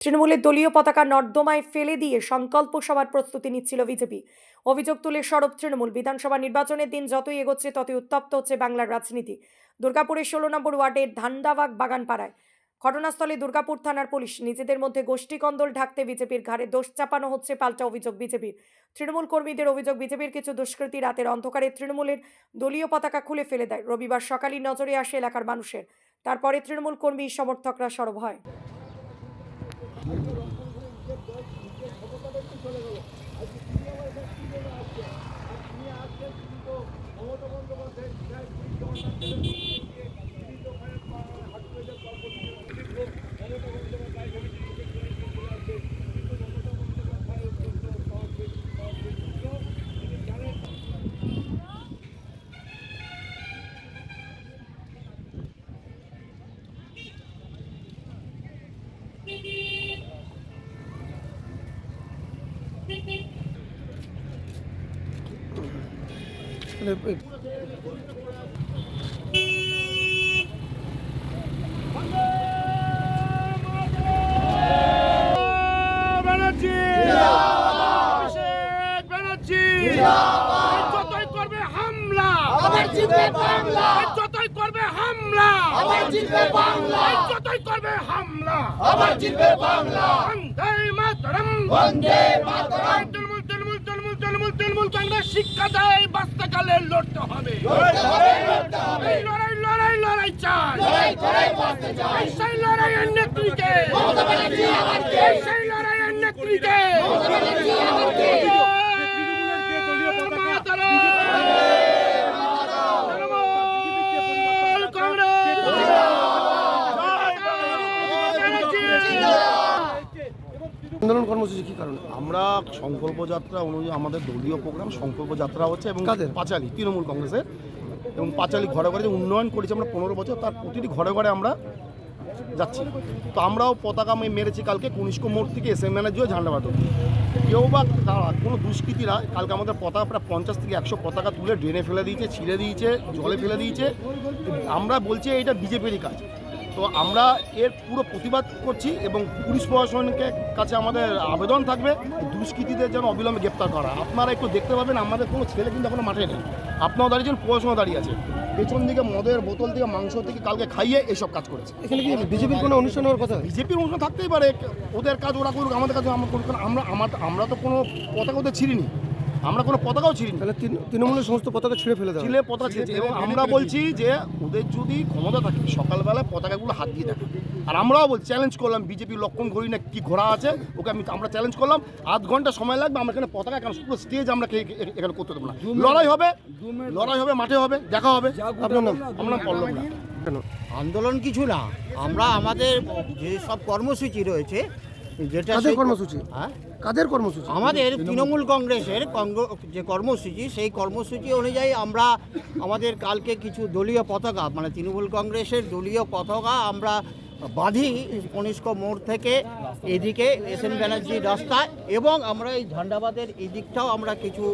তৃণমূলের দলীয় পতাকা নর্দমায় ফেলে দিয়ে সংকল্প সভার প্রস্তুতি নিচ্ছিল বিজেপি। অভিযোগ তুলে সরব তৃণমূল। বিধানসভা নির্বাচনের দিন যতই এগোচ্ছে, ততই উত্তপ্ত হচ্ছে বাংলার রাজনীতি। দুর্গাপুরের ষোলো নম্বর ওয়ার্ডের ধান্দাবাগ বাগানপাড়ায় ঘটনাস্থলে দুর্গাপুর থানার পুলিশ নিজেদের মধ্যে গোষ্ঠী কন্দল ঢাকতে বিজেপির ঘাড়ে দোষ চাপানো হচ্ছে পাল্টা অভিযোগ বিজেপির। তৃণমূল কর্মীদের অভিযোগ বিজেপির কিছু দুষ্কৃতী রাতের অন্ধকারে তৃণমূলের দলীয় পতাকা খুলে ফেলে দেয়। রবিবার সকালই নজরে আসে এলাকার মানুষের। তারপরে তৃণমূল কর্মী সমর্থকরা সরব হয়। করবে হামলা আবার জিতবে বাংলা যতই করবে হামলা আবার জিতবে বাংলা যতই করবে হামলা আবার জিতবে বাংলা বন্দে মাতরম বন্দে মাতরম তৃণমূল তৃণমূল তৃণমূল তৃণমূল তৃণমূল কংগ্রেস শিক্ষা দেয় বাস্তকালে হবে। লড়তে হবে লড়াই লড়াই লড়াই চাই। সেই লড়াইয়ের নেত্রীকে সেই লড়াইয়ের নেত্রীকে মমতা ব্যানার্জি আবার কে মাতরম তৃণমূল কংগ্রেস আন্দোলন কর্মসূচি কি কারণে? আমরা সংকল্প যাত্রা অনুযায়ী আমাদের দলীয় প্রোগ্রাম সংকল্প যাত্রা হচ্ছে এবং? পাঁচালি তৃণমূল কংগ্রেসের। এবং পাঁচালি ঘরে ঘরে যে উন্নয়ন করেছি আমরা পনেরো বছর তার প্রতিটি ঘরে ঘরে আমরা যাচ্ছি। তো আমরাও পতাকা মে- মেরেছি কালকে কনিষ্ক মোড় থেকে এস এম ম্যানেজিও ঝান্ডা বাঁধব কেউ বা তারা কোনো দুষ্কৃতীরা কালকে আমাদের পতাকা প্রায় পঞ্চাশ থেকে একশো পতাকা তুলে ড্রেনে ফেলে দিয়েছে ছিঁড়ে দিয়েছে জলে ফেলে দিয়েছে। আমরা বলছি এটা বিজেপিরই কাজ। তো আমরা এর পুরো প্রতিবাদ করছি এবং পুলিশ প্রশাসনকে কাছে আমাদের আবেদন থাকবে দুষ্কৃতীদের যেন অবিলম্বে গ্রেপ্তার করা। আপনারা একটু দেখতে পাবেন আমাদের কোনো ছেলে কিন্তু এখনও মাঠে নেই। আপনারাও দাঁড়িয়েছেন প্রশাসনও দাঁড়িয়ে আছে। পেছন দিকে মদের বোতল থেকে মাংস থেকে কালকে খাইয়ে এসব কাজ করেছে। এখানে কি বিজেপির কোনো অনুষ্ঠান হওয়ার কথা? বিজেপির অনুষ্ঠান থাকতেই পারে ওদের কাজ ওরা করুক আমাদের কাজ আমরা আমরা আমার আমরা তো কোনো পতাকা ওদের ছিঁড়িনি। আমরা কোনো পতাকাও ছিঁড়িনি। তাহলে তৃণ- তৃণমূলের সমস্ত পতাকা ছিঁড়ে ফেলে দেওয়া ছিলে পতাকা ছিঁড়েছে। এবং আমরা বলছি যে ওদের যদি ক্ষমতা থাকে সকালবেলা পতাকাগুলো হাত দিয়ে থাকে আর আমরাও বলছি চ্যালেঞ্জ করলাম বিজেপি লক্ষণ ঘড়ি না কি ঘোড়া আছে ওকে আমি আমরা চ্যালেঞ্জ করলাম। আধ ঘণ্টা সময় লাগবে আমরা এখানে পতাকা কেন পুরো স্টেজ আমরা এখানে করতে দেবো না। লড়াই হবে লড়াই হবে মাঠে হবে দেখা হবে। আপনার নাম? আমার নাম পল্লব কেন? আন্দোলন কিছু না। আমরা আমাদের যে সব কর্মসূচি রয়েছে যেটা কাদের কর্মসূচি? হ্যাঁ? কাদের কর্মসূচি? আমাদের তৃণমূল কংগ্রেসের যে কর্মসূচি সেই কর্মসূচি অনুযায়ী আমরা আমাদের কালকে কিছু দলীয় পতাকা মানে তৃণমূল কংগ্রেসের দলীয় পতাকা আমরা বাঁধি কনিষ্ক মোড় থেকে এদিকে এস এন ব্যানার্জি রাস্তায় এবং আমরা এই ঝান্ডাবাদের এই দিকটাও আমরা কিছু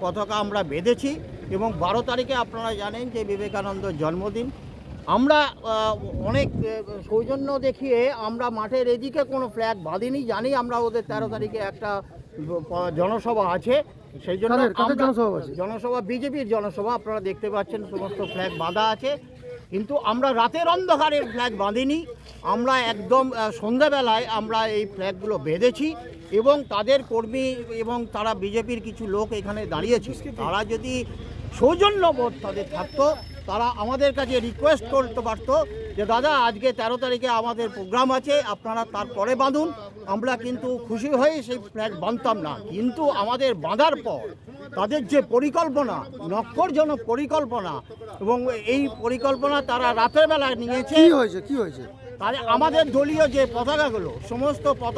পতাকা আমরা বেঁধেছি এবং বারো তারিখে আপনারা জানেন যে বিবেকানন্দ জন্মদিন। আমরা অনেক সৌজন্য দেখিয়ে আমরা মাঠের এদিকে কোনো ফ্ল্যাগ বাঁধিনি জানি আমরা ওদের তেরো তারিখে একটা জনসভা আছে। সেই জন্য জনসভা বিজেপির জনসভা আপনারা দেখতে পাচ্ছেন সমস্ত ফ্ল্যাগ বাঁধা আছে। কিন্তু আমরা রাতের অন্ধকারে ফ্ল্যাগ বাঁধিনি। আমরা একদম সন্ধ্যাবেলায় আমরা এই ফ্ল্যাগগুলো বেঁধেছি এবং তাদের কর্মী এবং তারা বিজেপির কিছু লোক এখানে দাঁড়িয়েছে। তারা যদি সৌজন্যবোধ তাদের থাকতো তারা আমাদের কাছে রিকোয়েস্ট করতে পারতো যে দাদা আজকে তেরো তারিখে আমাদের প্রোগ্রাম আছে আপনারা তারপরে বাঁধুন। আমরা কিন্তু খুশি হয়ে সেই ফ্ল্যাগ বাঁধতাম না। কিন্তু আমাদের বাঁধার পর তাদের যে পরিকল্পনা নক্ষরজনক পরিকল্পনা এবং এই পরিকল্পনা তারা রাতের বেলা নিয়েছে। কি হয়েছে? কি হয়েছে? তাহলে আমাদের দলীয় যে পতাকাগুলো সমস্ত পতাকা